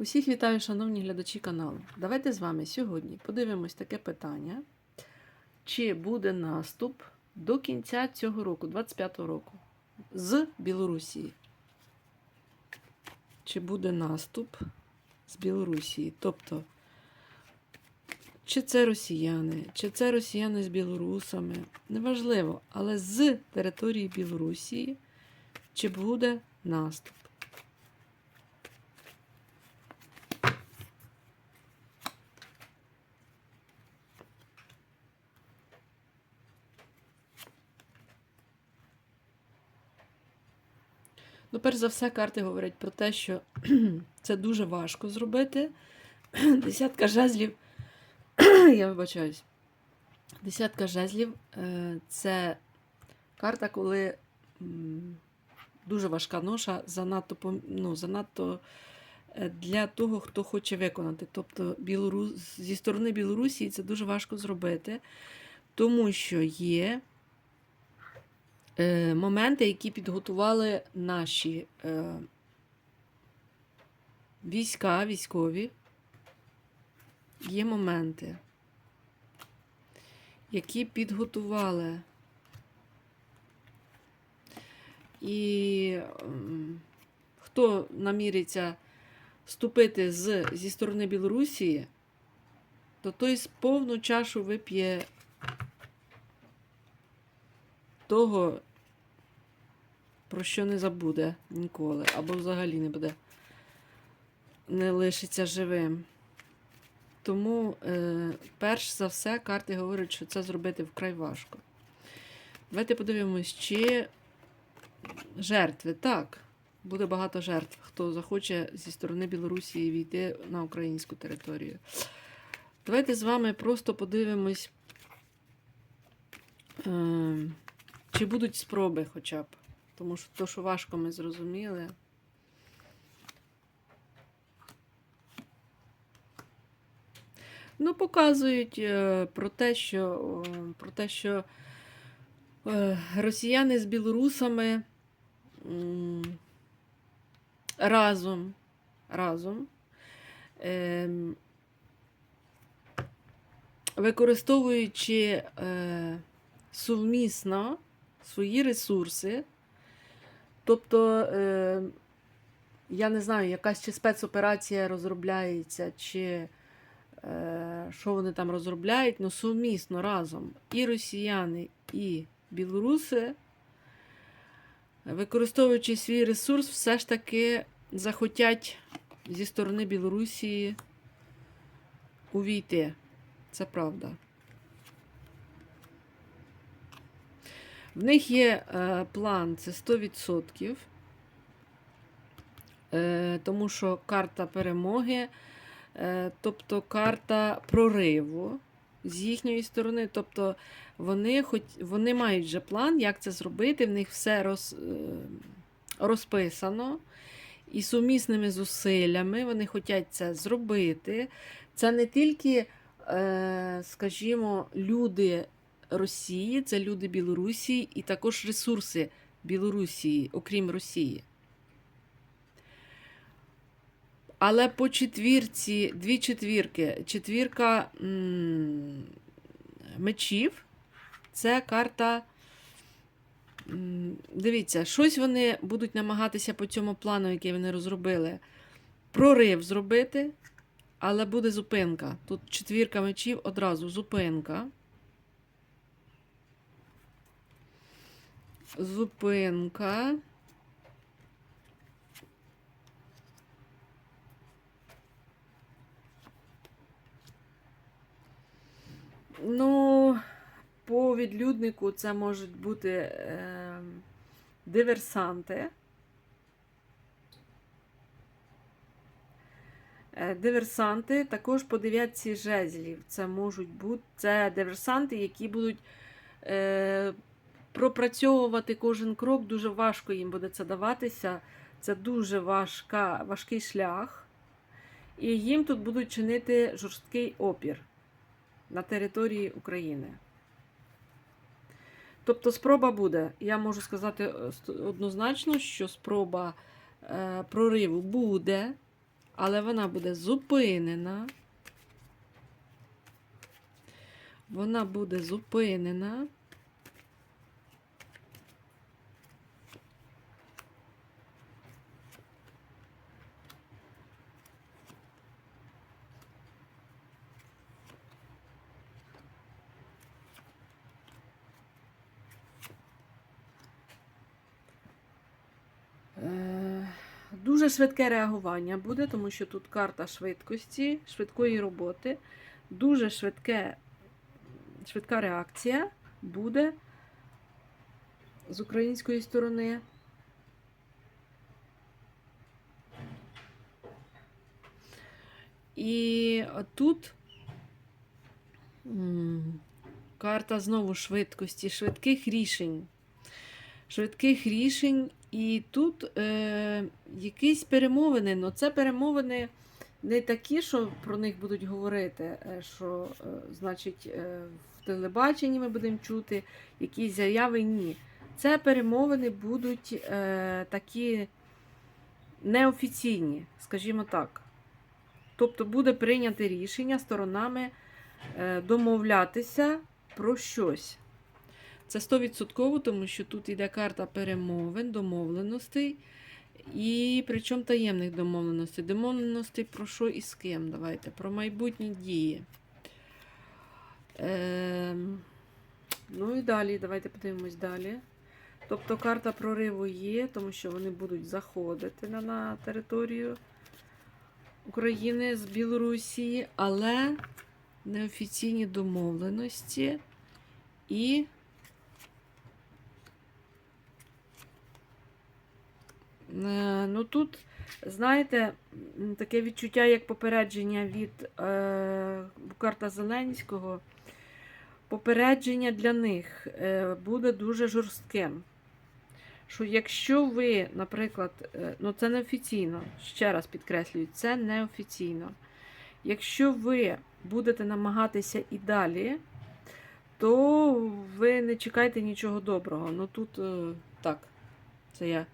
Усіх вітаю, шановні глядачі каналу. Давайте з вами сьогодні подивимось таке питання. Чи буде наступ до кінця цього року, 25-го року, з Білорусі? Чи буде наступ з Білорусі? Тобто, чи це росіяни, чи це росіяни з білорусами? Неважливо, але з території Білорусі чи буде наступ? Ну, перш за все, карти говорять про те, що це дуже важко зробити. Десятка жезлів. Я вибачаюсь. Десятка жезлів е, це карта, коли дуже важка ноша, занадто, ну, занадто е, для того, хто хоче виконати. Тобто Білорус, зі сторони Білорусі це дуже важко зробити, тому що є моменти, які підготували наші е, війська, військові. Є моменти, які підготували. І хто наміриться вступити з, зі сторони Білорусі, то той з повну чашу вип'є того, про що не забуде ніколи, або взагалі не буде, не лишиться живим. Тому, е, перш за все, карти говорять, що це зробити вкрай важко. Давайте подивимось, чи жертви. Так, буде багато жертв, хто захоче зі сторони Білорусі війти на українську територію. Давайте з вами просто подивимось, е, чи будуть спроби хоча б. Тому що то, що важко, ми зрозуміли. Ну, показують е, про те, що, про те, що е, росіяни з білорусами разом, разом ем, використовуючи е, сумісно свої ресурси, тобто, е, я не знаю, якась чи спецоперація розробляється, чи е, що вони там розробляють, ну сумісно разом і росіяни, і білоруси, використовуючи свій ресурс, все ж таки захотять зі сторони Білорусі увійти. Це правда. В них є е, план, це 100%. Е, тому що карта перемоги, е, тобто карта прориву з їхньої сторони. Тобто вони, хоч, вони мають вже план, як це зробити, в них все роз, е, розписано. І сумісними зусиллями вони хочуть це зробити. Це не тільки, е, скажімо, люди Росії, це люди Білорусі і також ресурси Білорусі, окрім Росії. Але по четвірці, дві четвірки, четвірка м, мечів це карта. Дивіться, щось вони будуть намагатися по цьому плану, який вони розробили, прорив зробити, але буде зупинка. Тут четвірка мечів одразу зупинка. Зупинка. Ну, по відлюднику це можуть бути е, диверсанти. Диверсанти також по дев'ятці жезлів. Це можуть бути це диверсанти, які будуть е, пропрацьовувати кожен крок. Дуже важко їм буде це даватися. Це дуже важка, важкий шлях. І їм тут будуть чинити жорсткий опір на території України. Тобто спроба буде. Я можу сказати е, однозначно, що спроба е, прориву буде, але вона буде зупинена. Вона буде зупинена. Е, Швидке реагування буде, тому що тут карта швидкості, швидкої роботи. Дуже швидке, швидка реакція буде з української сторони. І тут карта знову швидкості, швидких рішень. Швидких рішень. І тут е, якісь перемовини, але це перемовини не такі, що про них будуть говорити, е, що, е, значить, е, в телебаченні ми будемо чути якісь заяви. Ні. Це перемовини будуть е, такі неофіційні, скажімо так. Тобто буде прийнято рішення сторонами е, домовлятися про щось. Це 100%, тому що тут йде карта перемовин, домовленостей. І причому таємних домовленостей. Домовленостей про що і з ким? Давайте, про майбутні дії. Ем, ну і далі, давайте подивимось далі. Тобто карта прориву є, тому що вони будуть заходити на, на територію України з Білорусі, але неофіційні домовленості і Ну тут, знаєте, таке відчуття, як попередження від е, карта Зеленського. Попередження для них е, буде дуже жорстким. Що якщо ви, наприклад, е, ну це неофіційно, ще раз підкреслюю, це неофіційно. Якщо ви будете намагатися і далі, то ви не чекайте нічого доброго. Ну тут е, так, це я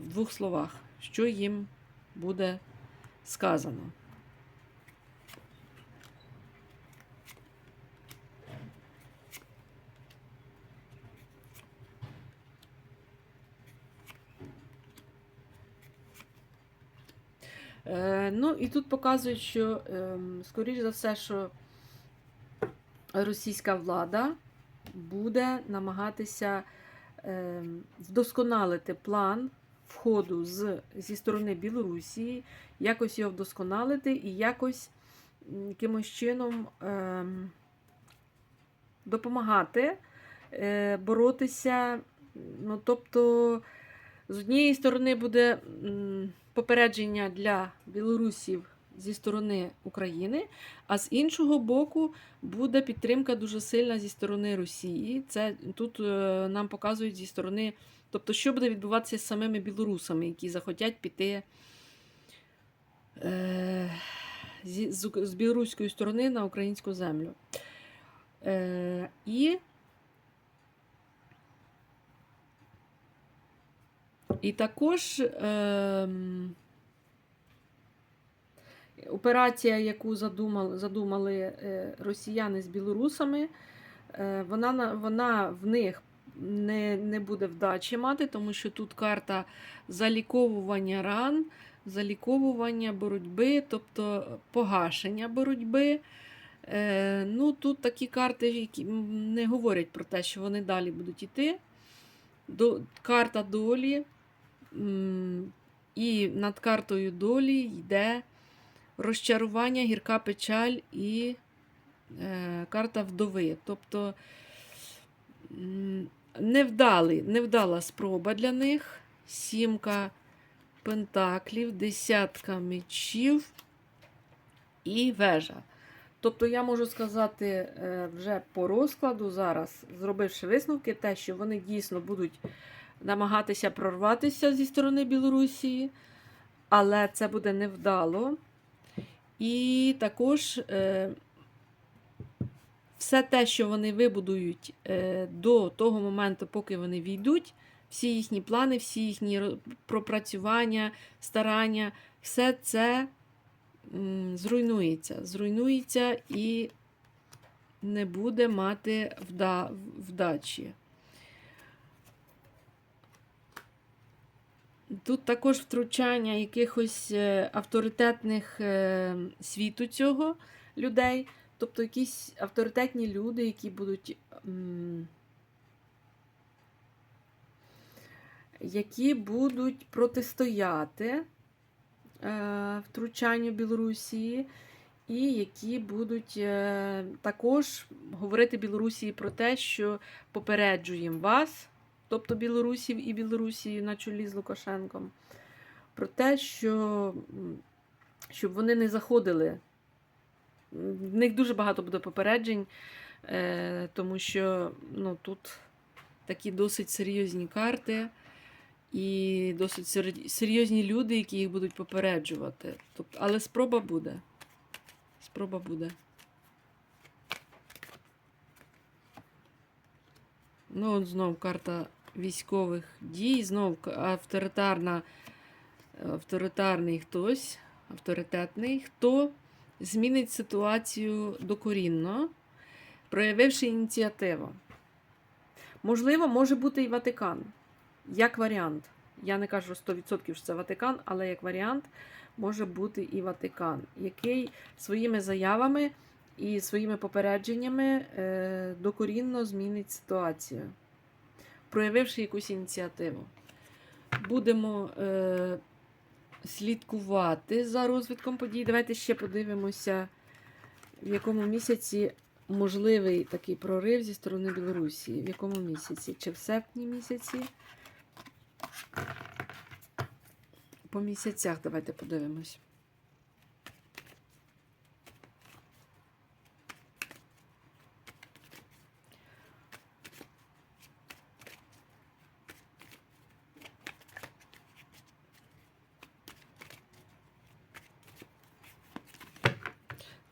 в двох словах, що їм буде сказано. Е, ну, і тут показують, що, ем, скоріш за все, що російська влада буде намагатися ем, вдосконалити план входу з, зі сторони Білорусі, якось його вдосконалити і якось якимось чином е, допомагати е, боротися. Ну, тобто, з однієї сторони буде попередження для білорусів зі сторони України, а з іншого боку буде підтримка дуже сильна зі сторони Росії. Це тут е, нам показують зі сторони, тобто, що буде відбуватися з самими білорусами, які захотять піти е, зі, з, з білоруської сторони на українську землю. Е, і І також ем, операція, яку задумали, задумали е, росіяни з білорусами, е, вона, вона в них не, не буде вдачі мати, тому що тут карта заліковування ран, заліковування боротьби, тобто погашення боротьби. Е, ну, Тут такі карти, які не говорять про те, що вони далі будуть йти. До, карта долі. І над картою долі йде розчарування, гірка печаль і е, карта вдови. Тобто невдалий, невдала спроба для них. Сімка пентаклів, десятка мечів і вежа. Тобто я можу сказати е, вже по розкладу зараз, зробивши висновки, те, що вони дійсно будуть намагатися прорватися зі сторони Білорусі, але це буде невдало. І також е, все те, що вони вибудують е, до того моменту, поки вони війдуть, всі їхні плани, всі їхні пропрацювання, старання, все це зруйнується. Зруйнується і не буде мати вда, вдачі. Тут також втручання якихось е, авторитетних е, світу цього людей, тобто якісь авторитетні люди, які будуть. які будуть протистояти е, втручанню Білорусі, і які будуть також говорити Білорусі про те, що попереджуємо вас, тобто білорусів і Білорусі на чолі з Лукашенком, про те, що щоб вони не заходили. В них дуже багато буде попереджень, е, тому що ну, тут такі досить серйозні карти і досить сер- серйозні люди, які їх будуть попереджувати. Тобто, але спроба буде. Спроба буде. Ну, от знов карта військових дій, знов к- авторитарна, авторитарний хтось, авторитетний, хто змінить ситуацію докорінно, проявивши ініціативу. Можливо, може бути і Ватикан. Як варіант. Я не кажу 100% що це Ватикан, але як варіант може бути і Ватикан, який своїми заявами і своїми попередженнями е, докорінно змінить ситуацію, проявивши якусь ініціативу. Будемо е, слідкувати за розвитком подій. Давайте ще подивимося, в якому місяці можливий такий прорив зі сторони Білорусі. В якому місяці? Чи в серпні місяці? По місяцях давайте подивимось.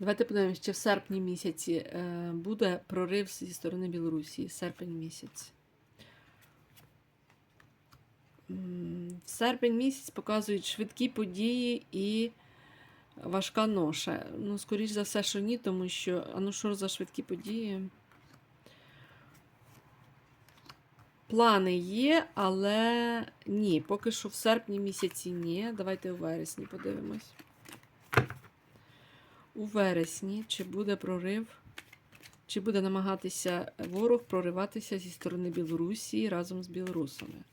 Давайте подивимось, чи в серпні місяці е, буде прорив зі сторони Білорусі. Серпень місяць. В серпень місяць показують швидкі події і важка ноша. Ну, скоріш за все, що ні, тому що, а ну що за швидкі події? Плани є, але ні, поки що в серпні місяці ні. Давайте у вересні подивимось. У вересні чи буде прорив, чи буде намагатися ворог прориватися зі сторони Білорусі разом з білорусами.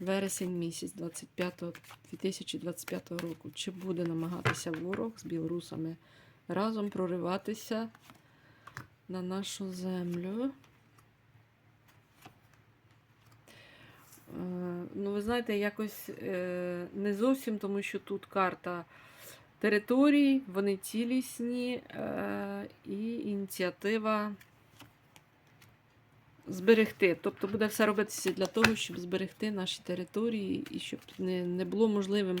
Вересень місяць 25, 2025 року. Чи буде намагатися ворог з білорусами разом прориватися на нашу землю? Е, Ну, ви знаєте, якось е, не зовсім, тому що тут карта територій, вони цілісні, е, і ініціатива зберегти. Тобто буде все робитися для того, щоб зберегти наші території і щоб не, не було можливим,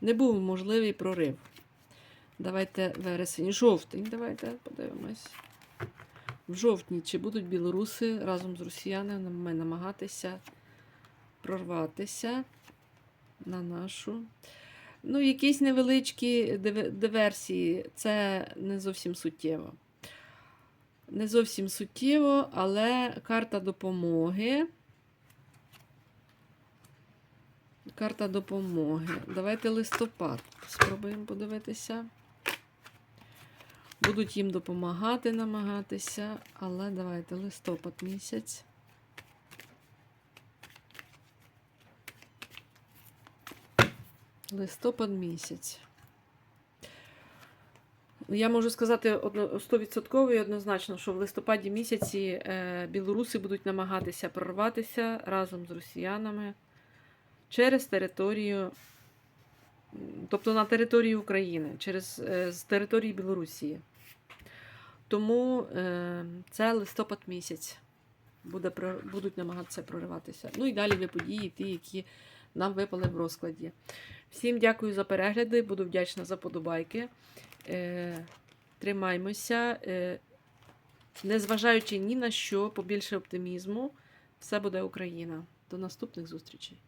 не був можливий прорив. Давайте вересень, жовтень, давайте подивимось. В жовтні чи будуть білоруси разом з росіянами намагатися прорватися на нашу. Ну, якісь невеличкі диверсії, це не зовсім суттєво. Не зовсім суттєво, але карта допомоги. Карта допомоги. Давайте листопад. Спробуємо подивитися. Будуть їм допомагати, намагатися, але давайте листопад місяць. Листопад місяць. Я можу сказати одно- 100% і однозначно, що в листопаді місяці е, білоруси будуть намагатися прорватися разом з росіянами через територію, тобто на території України, через е, з території Білорусі. Тому е, це листопад місяць буде, будуть намагатися прориватися. Ну і далі ви події, ті, які нам випали в розкладі. Всім дякую за перегляди, буду вдячна за подобайки. Е, тримаймося, е, незважаючи ні на що, побільше оптимізму, все буде Україна. До наступних зустрічей!